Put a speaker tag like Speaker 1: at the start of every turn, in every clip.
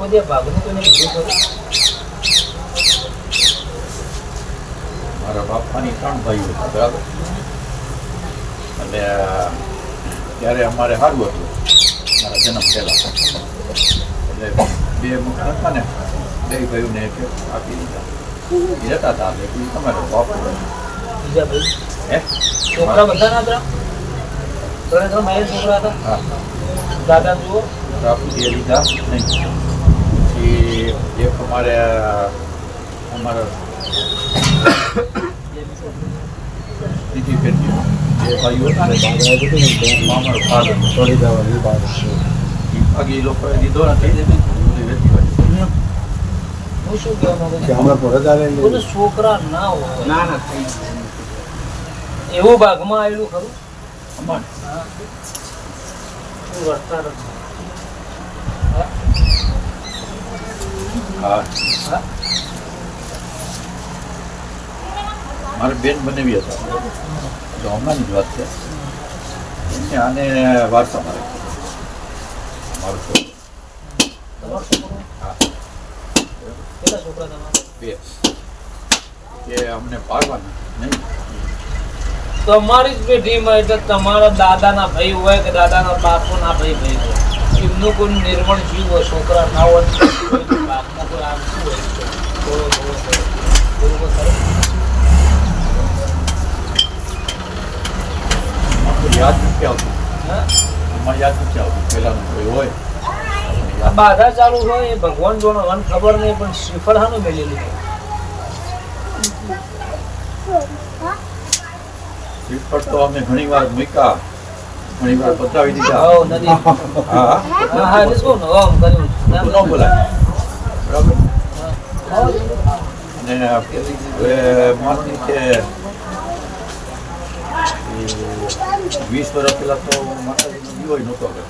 Speaker 1: કોઈ દે ભાગનું કોઈને કીધું ખરું?
Speaker 2: મારા બાપાની ત્રણ ભાઈઓ હતા બરાબર? એટલે ત્યારે અમારે સારું હતું. મારા જન્મ પહેલા. એટલે બે મકાન હતા ને બે ભાઈઓને એક આપી દીધા. એ રહેતા હતા એટલે તમારે બાપુ
Speaker 1: બીજા ભાઈ?
Speaker 2: હે?
Speaker 1: છોકરા બધા ના હતા? ત્રણે ત્રણ ભાઈ છોકરા હતા.
Speaker 2: હા.
Speaker 1: દાદા જુઓ
Speaker 2: બાપુજીએ લીધા નહીં. એક અમારે અમારા બીજી પેઢીઓ ભાઈઓ હતા લોકોએ લીધો ને બધી વેચી
Speaker 1: કોઈ છોકરા ના હોય.
Speaker 3: ના ના થઈ
Speaker 1: એવું ભાગમાં આવેલું ખરું?
Speaker 2: અમારે
Speaker 1: રસ્તા રસ્તા
Speaker 2: હા
Speaker 1: હા
Speaker 2: મારે બેન બનાવી હતા. તો હમણાંની જ વાત છે. એમને આને વારસા મારે. મારો છોકરો બે કે અમને પાડવાના નહીં.
Speaker 1: તમારી જ પેઢીમાં એટલે તમારા દાદાના ભાઈ હોય કે દાદાના બાપુના ભાઈ ભાઈ હોય? એમનું કોઈ નિર્મળ જીવ હોય છોકરા ના હોય તો કોઈ બાપમાં કોઈ હોય. થોડો થોડો થોડો એવું કોઈ ખરું?
Speaker 2: અમને યાદ નથી આવતું.
Speaker 1: હા?
Speaker 2: યાદ નથી આવતું. પહેલાનું કોઈ હોય.
Speaker 1: આ બાધા ચાલુ હોય એ ભગવાન જોનો મન ખબર નહીં પણ શ્રીફળ હાનું મેલેલું
Speaker 2: શ્રીફળ તો અમે ઘણી વાર મૂક્યા. ઘણી વાર બતાવી દીધા. હા
Speaker 1: હા હા. એટલે શું ઓમ કર્યું. ના,
Speaker 2: બોલાય? બરાબર?
Speaker 1: હા.
Speaker 2: અને કે છે. એ વીસ વર્ષ પહેલાં તો માતાજીનો દીવો નહોતો હવે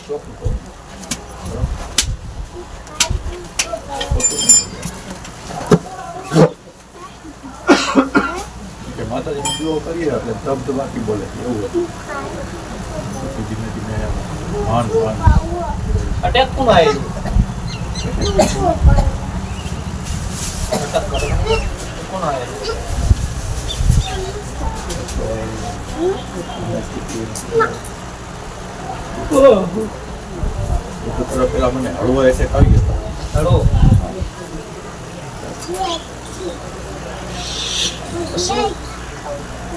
Speaker 2: ચોખ્ખું કહું. ખોટું નહીં. કે માતાજીનો દીવો કરીએ એટલે ધબધબાટી બોલે એવું હતું. પછી ધીમે ધીમે માન
Speaker 1: અટેક કોણ કરે. કોણ આવેલું
Speaker 2: પેલા મને હળવો એટેક આવી ગયો.
Speaker 1: હેલો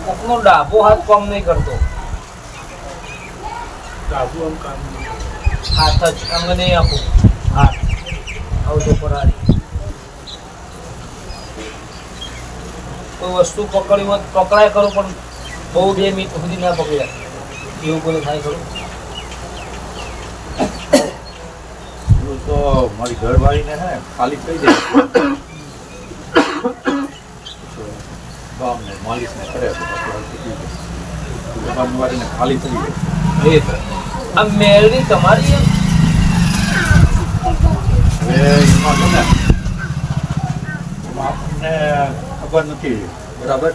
Speaker 1: કોકનો ડાબો હાથ કામ નહીં કરતો.
Speaker 3: ડાબો આમ કામ
Speaker 1: હાથ જ અંગ નહીં આપો. હાથ. આવતો પરાડી કોઈ વસ્તુ પકડી હોત પકડાય કરો પણ બહુ બે મિનિટ સુધી ના પકડ્યા. એવું કોઈ થાય ખરું?
Speaker 2: એવું તો મારી ઘરવાળીને હે ખાલી કહી દે. બામને માલિશને કરે તો પછી ઘરવાળી વાળીને ખાલી થઈ જાય
Speaker 1: એ આ મેળવી તમારી એમ?
Speaker 2: છે ને આપણને ખબર નથી બરાબર.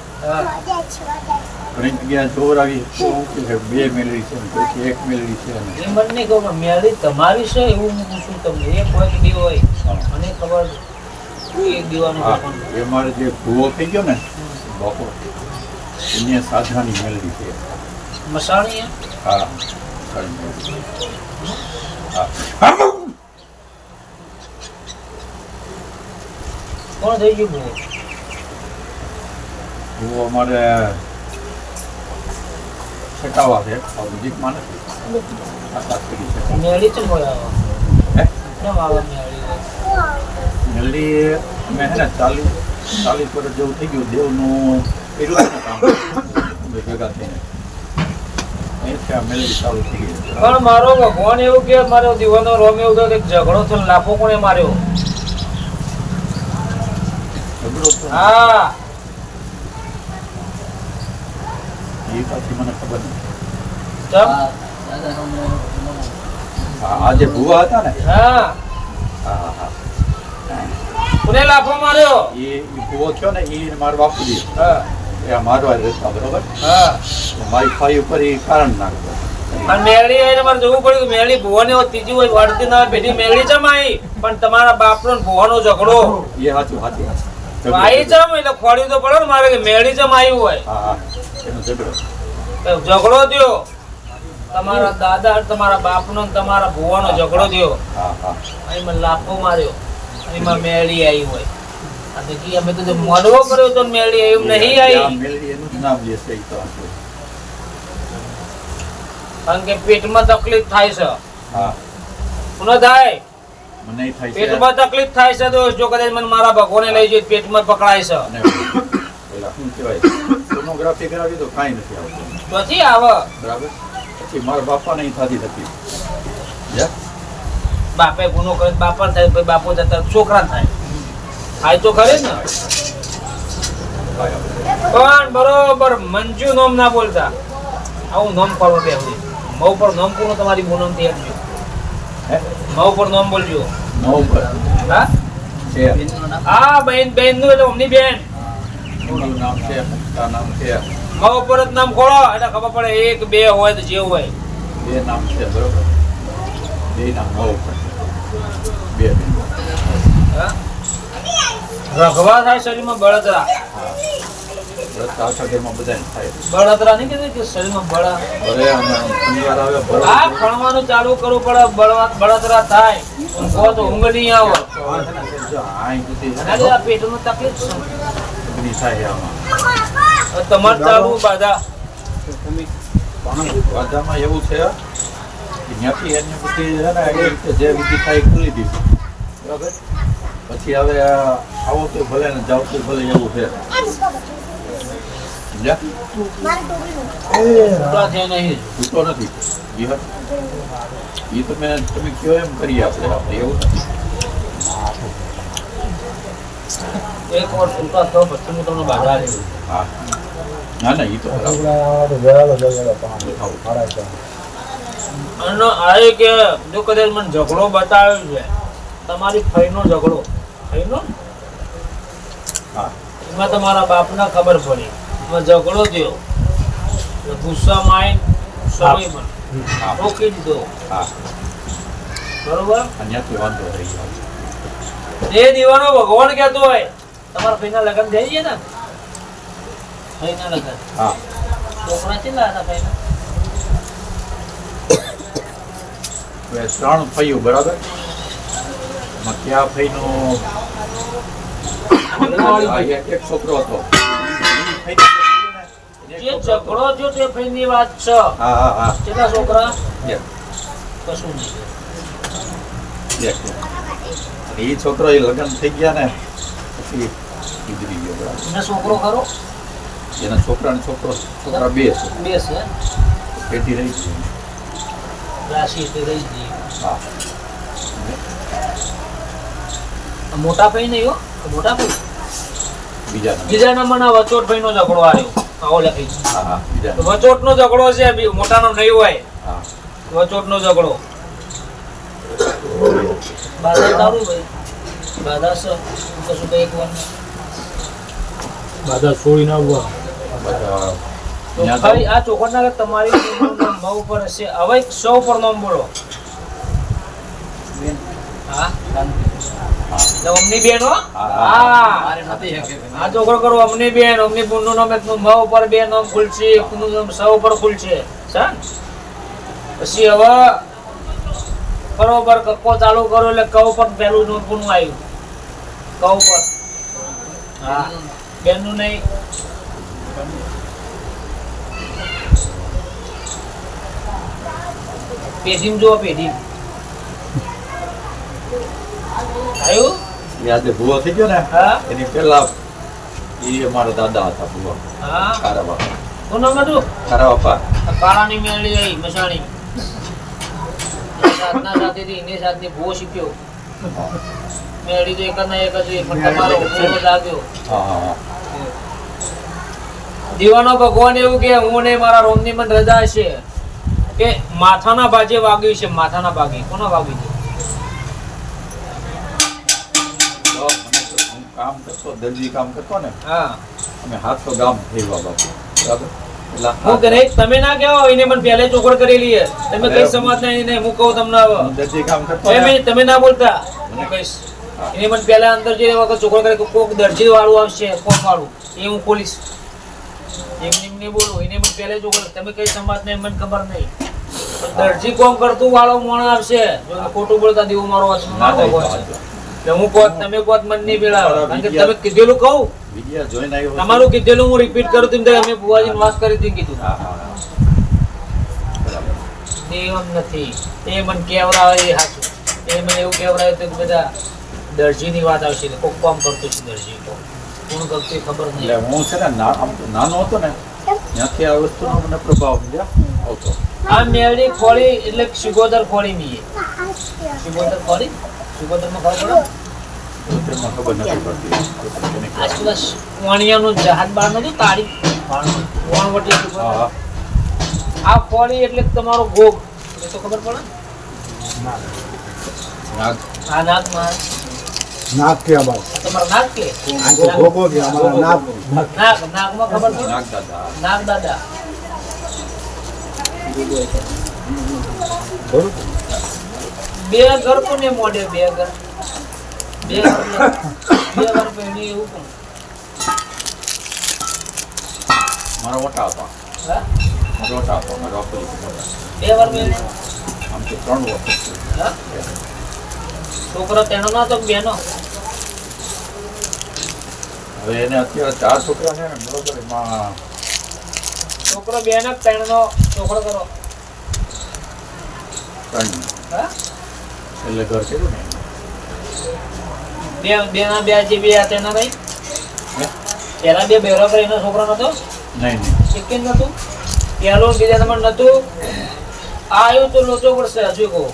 Speaker 2: ઘણી જગ્યાએ જોર આવી શું કે બે મેળવી છે ને પછી એક મેળવી છે
Speaker 1: એ મને નહીં ખબર મેળી તમારી છે એવું હું પૂછું તમને એક હોય કે બે હોય. મને ખબર એક દીવાનું.
Speaker 2: એ મારે જે ભૂવો થઈ ગયો ને બાપો. એને સાધનાની મેળવી છે.
Speaker 1: મસાણી
Speaker 2: હા.
Speaker 1: કોણ થઈ ગયું
Speaker 2: ભૂવો? અમારે છટાવા છે. નજીકમાં નથી.
Speaker 1: મેળી આવા? મેળી
Speaker 2: હે ને ચાલીસ ચાલીસ વર્ષ જેવું થઈ ગયું દેવનું કર્યું કામ ભેગા થઈને.
Speaker 1: પણ મારો ભગવાન એવું કે મારો દીવાનો રોમ એવું થયો કે ઝઘડો થયો લાફો કોણે માર્યો? હા.
Speaker 2: એ પાછી મને ખબર નથી. આજે ભૂવા હતા ને?
Speaker 1: હા
Speaker 2: હા.
Speaker 1: કોને લાફો માર્યો.
Speaker 2: એ ઈ થયો ને એ મારા બાપુજી
Speaker 1: હા.
Speaker 2: એ મારવા રહેતા બરોબર? મારી ફાઈ ઉપર એ કારણ નાખતો
Speaker 1: અને મેળી આવીને મારે જોવું પડ્યું. કે મેળી ભુવાની ત્રીજી હોય વાળતી ના હોય મેળી આવી પણ તમારા બાપનો ને ભુવાનો ઝઘડો.
Speaker 2: એ સાચું સાચું
Speaker 1: આવી ચમ એટલે ખોડ્યું તો પડે ને મારે કે મેળી આવ્યું હોય.
Speaker 2: હા એનો ઝઘડો.
Speaker 1: ઝઘડો થયો. તમારા દાદા તમારા બાપનો ને તમારા ભુવાનો ઝઘડો થયો.
Speaker 2: હા હા.
Speaker 1: અહીં મને લાફો માર્યો. એમાં મેળી આવી હોય. આ તો અમે તો મોડવો કર્યો તો મેળી આવી નહીં આવી
Speaker 2: મેલડી એનું નામ જે છે તો
Speaker 1: કારણ કે પેટમાં તકલીફ થાય છે.
Speaker 2: હા.
Speaker 1: શું થાય?
Speaker 2: મને થાય છે
Speaker 1: પેટમાં તકલીફ થાય છે તો જો કદાચ મને મારા ભગવાને લઈ જઈ પેટમાં પકડાય છે.
Speaker 2: પેલા શું કહેવાય? સોનોગ્રાફી કરાવી તો કાંઈ નથી આવતું.
Speaker 1: પછી આવે?
Speaker 2: બરાબર? પછી મારા બાપા નહીં થતી હતી?
Speaker 1: બાપે ગુનો કરે બાપા થાય પછી બાપો જતા છોકરા થાય. થાય તો ખરે ને? પણ બરોબર મંજુ નોમ ના બોલતા. આવું નોમ કરો બે મઉ પર નોમ કોનો તમારી મુનમથી આપજો
Speaker 2: હે?
Speaker 1: મઉ પર નોમ બોલજો.
Speaker 2: મઉ પર?
Speaker 1: હા?
Speaker 2: આ
Speaker 1: હા બેન બેનનું એટલે અમની બેન
Speaker 2: નામ છે? નામ છે.
Speaker 1: મઉ પર જ નામ ખોળો એટલે ખબર પડે એક બે હોય તો જેવું હોય.
Speaker 2: બે નામ છે બરોબર. બે નામ મઉ પર. બે.
Speaker 1: રઘવા થાય શરીરમાં બળતરા.
Speaker 2: વ્રત બધાને થાય.
Speaker 1: બળતરા નહીં કીધું કે શરીરમાં બળા.
Speaker 2: ભલે શનિવાર આવે
Speaker 1: આ ખણવાનું ચાલુ કરવું પડે બળવા બળતરા થાય. ઊંઘો તો ઊંઘ નહીં આવે આ પેટનું તકલીફ છે
Speaker 2: થાય આમાં.
Speaker 1: તમારે ચાલુ બાધા.
Speaker 2: બાધામાં એવું છે ત્યાંથી એની બધી છે ને જે વિધિ થાય ખુલી દીધી. બરાબર? પછી હવે આ આવો તો ભલે ને જાવ તો ભલે એવું છે. એ તમે તમે કયો એમ કરીએ આપણે આપણે એવું
Speaker 1: એક વાર છૂટા થયો પછી હું તમને બાધા.
Speaker 2: હા. ના ના એ તો.
Speaker 1: અને આ કે જો કદાચ મને ઝઘડો બતાવ્યો છે. તમારી ફઈનો ઝઘડો. ફઈનો?
Speaker 2: હા.
Speaker 1: એમાં તમારા બાપને ખબર પડી. એમાં ઝઘડો થયો. ગુસ્સામાં આવીને સમય પણ રોકી દીધો. બરોબર? એ દીવાનો ભગવાન કહેતો હોય તમારા ફઈના લગ્ન થઈ ગયા ને? ફઈના લગ્ન.
Speaker 2: હા.
Speaker 1: છોકરા કેટલા હતા
Speaker 2: હવે ત્રણ થયું બરાબર? ક્યાં એક છોકરો હતો છોકરો
Speaker 1: જે
Speaker 2: એક છોકરો હતો.
Speaker 1: ઝઘડો થયો તે ફઈની વાત છે.
Speaker 2: હા હા હા.
Speaker 1: કેટલા છોકરા?
Speaker 2: એક,
Speaker 1: કશું નહીં.
Speaker 2: એક, એક. અને ઈ છોકરો એ લગ્ન થઈ ગયા ને પછી ગુજરી ગયો
Speaker 1: છોકરો ખરો?
Speaker 2: એના છોકરા ને છોકરો છોકરા બે છે.
Speaker 1: બે છે.
Speaker 2: પેટી રહી છે
Speaker 1: રાશિ રહી
Speaker 2: હા
Speaker 1: આ મોટા ભાઈ નહીં હો મોટા ભાઈ
Speaker 2: બીજા નંબર.
Speaker 1: બીજા નંબરના વચોટ ભાઈ નો ઝઘડો આવ્યો. આવો લખી. વચોટ નો ઝઘડો છે મોટાનો નહીં હોય.
Speaker 2: હા.
Speaker 1: વચોટ નો ઝઘડો બાધા તારું ભાઈ બાધા સર કશું કઈ એક વાર
Speaker 3: બધા આવવા
Speaker 1: તો
Speaker 2: ત્યાં
Speaker 1: ખાલી
Speaker 2: તો-
Speaker 1: આ ચોખટના તમારી નામ ઉપર હશે. હવે સૌ પર નામ બોલો. હા? અમની બેન હો.
Speaker 2: હા,
Speaker 1: હા. આ છોકરો કરો અમની બેન અમની નામ એકનું મ ઉપર બે નામ ખુલશે એકનું નામ સ ઉપર ખુલશે સર પછી હવે બરોબર કક્કો ચાલુ કરો એટલે ક ઉપર પહેલું કોનું આવ્યું ક ઉપર. હા. બેનનું નહીં. પેઢીમ જુઓ પેઢીમ. આવ્યું
Speaker 2: એ આજે ભૂવો થઈ ગયો ને એની પહેલા એ અમારા દાદા હતા ભૂવા. કારા બાપા
Speaker 1: નામ હતું?
Speaker 2: ખારા બાપા
Speaker 1: કાળાની મેળી આવી મસાણી. સાતના સાથેથી એની સાથે ભૂવો શીખ્યો. મેળી તો એક ના એક જ પણ તમારો ભૂવો લાગ્યો. દીવાનો ભગવાન એવું કે હું ને મારા રોમની મને રજા છે કે માથાના ભાગે વાગ્યું છે માથાના ભાગે. કોના વાગ્યું છે
Speaker 2: કામ કરતો દરજી કામ કરતો ને?
Speaker 1: હા.
Speaker 2: અમે હાથ તો ગામ થયેલા બાપુ. બરાબર?
Speaker 1: હું કે તમે ના કહેવો એને મને પહેલે ચોખડ કરેલી છે. તમે કઈ સમાજ નહીં ને હું કહું તમને
Speaker 2: દરજી કામ કરતો
Speaker 1: તમે
Speaker 2: ના
Speaker 1: બોલતા. હું કહીશ એને મને પહેલા અંદર જે વખત ચોખડ કરે કોક દરજી વાળું આવશે કોક વાળું. એ હું એમને એમ નહીં બોલું. એને મને પહેલે ચોખડ તમે કઈ સમાજ નહીં મને ખબર નહીં. દરજી કોમ કરતું વાળો મોણ આવશે. ખોટું બોલતા દેવું મારો
Speaker 2: ના, તો
Speaker 1: હું કોત તમે કોત મન નહીં બેડાવો કારણ કે તમે કીધેલું કહું.
Speaker 2: વીડિયો જોઈને આવ્યો
Speaker 1: તમારું કીધેલું હું રિપીટ કરું તેમ અમે બુવાજી વાત કરી દીધું કીધું. નિયમ નથી. એ મને કેવરાવે એ હાચું. એ મને એવું કેવરાવે તો બધા દરજીની વાત આવશે કોક કામ કરતો છે દરજી તો. કોણ કરતું ખબર
Speaker 2: એટલે
Speaker 1: નહીં
Speaker 2: હું છે ને તો નાનો હતો ને ત્યાંથી આ વસ્તુનો મને પ્રભાવ આવતો.
Speaker 1: આ મેળી ખોળી એટલે શિગોદર ખોળી મીએ. શિગોદર ખોળી? વાણિયાનું જહાજ બાર નતું તાળી વાણવટી આ ખોળી એટલે તમારો ભોગ. એ તો ખબર પડે?
Speaker 2: નાગ.
Speaker 1: આ નાગમાં
Speaker 3: નાગ કે અમારે?
Speaker 1: તમારો નાગ કે?
Speaker 3: આ કે અમારા નાક
Speaker 1: નાગ. નાગમાં ખબર પડે?
Speaker 2: નાગ દાદા.
Speaker 1: નાગ દાદા.
Speaker 3: બરોબર.
Speaker 1: બે ઘર કોને મોઢે બે ઘર. બે ઘર બે ઘર પહેણી એવું કોણ
Speaker 2: મારો મોટા હતા
Speaker 1: હા?
Speaker 2: મારો મોટા હતો મારો અપરી
Speaker 1: બે વાર પહેણી
Speaker 2: આમ તો ત્રણ વર્ષ
Speaker 1: હા? છોકરો તેનો ના તો બેનો?
Speaker 2: હવે એને અત્યારે ચાર છોકરા છે ને બરોબર એમાં
Speaker 1: છોકરો બેનો તેનો છોકરો કરો.
Speaker 2: ત્રણ.
Speaker 1: હા?
Speaker 2: એટલે ઘર છે ને?
Speaker 1: બે બેના બે જે બે હતા એના
Speaker 2: ભાઈ?
Speaker 1: પેલા બે બેરો કરીને છોકરો નતો?
Speaker 2: નહીં નહીં.
Speaker 1: કેમ નતું? પેલો ને બીજા નંબર નતું? આવ્યું તો લોચો પડશે હજુ કહું.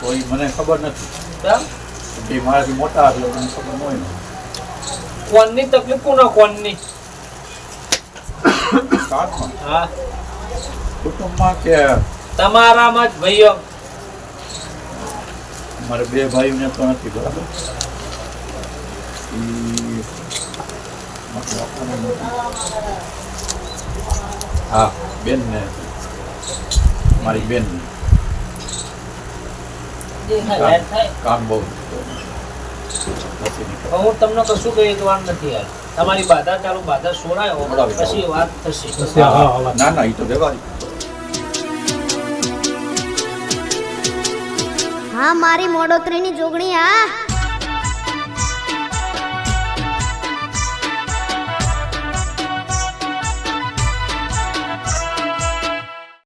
Speaker 2: કોઈ મને ખબર નથી? બે મારાથી મોટા એટલે મને ખબર ન. હોય
Speaker 1: કોણની તકલીફ કોના કોણની હા.
Speaker 2: કુટુંબમાં કે
Speaker 1: તમારામાં જ ભાઈઓ.
Speaker 2: મારે બે ભાઈઓને તો નથી બરાબર. હા બેન ને મારી બેન કામ બહુ
Speaker 1: હું તમને કશું કહી દેવાનું નથી યાર. તમારી બાધા ચાલુ બાધા સોડાયો પછી વાત થશે.
Speaker 2: ના ના એ તો વ્યવહારિક.
Speaker 4: હા મારી મોડોતરીની જોગણી આ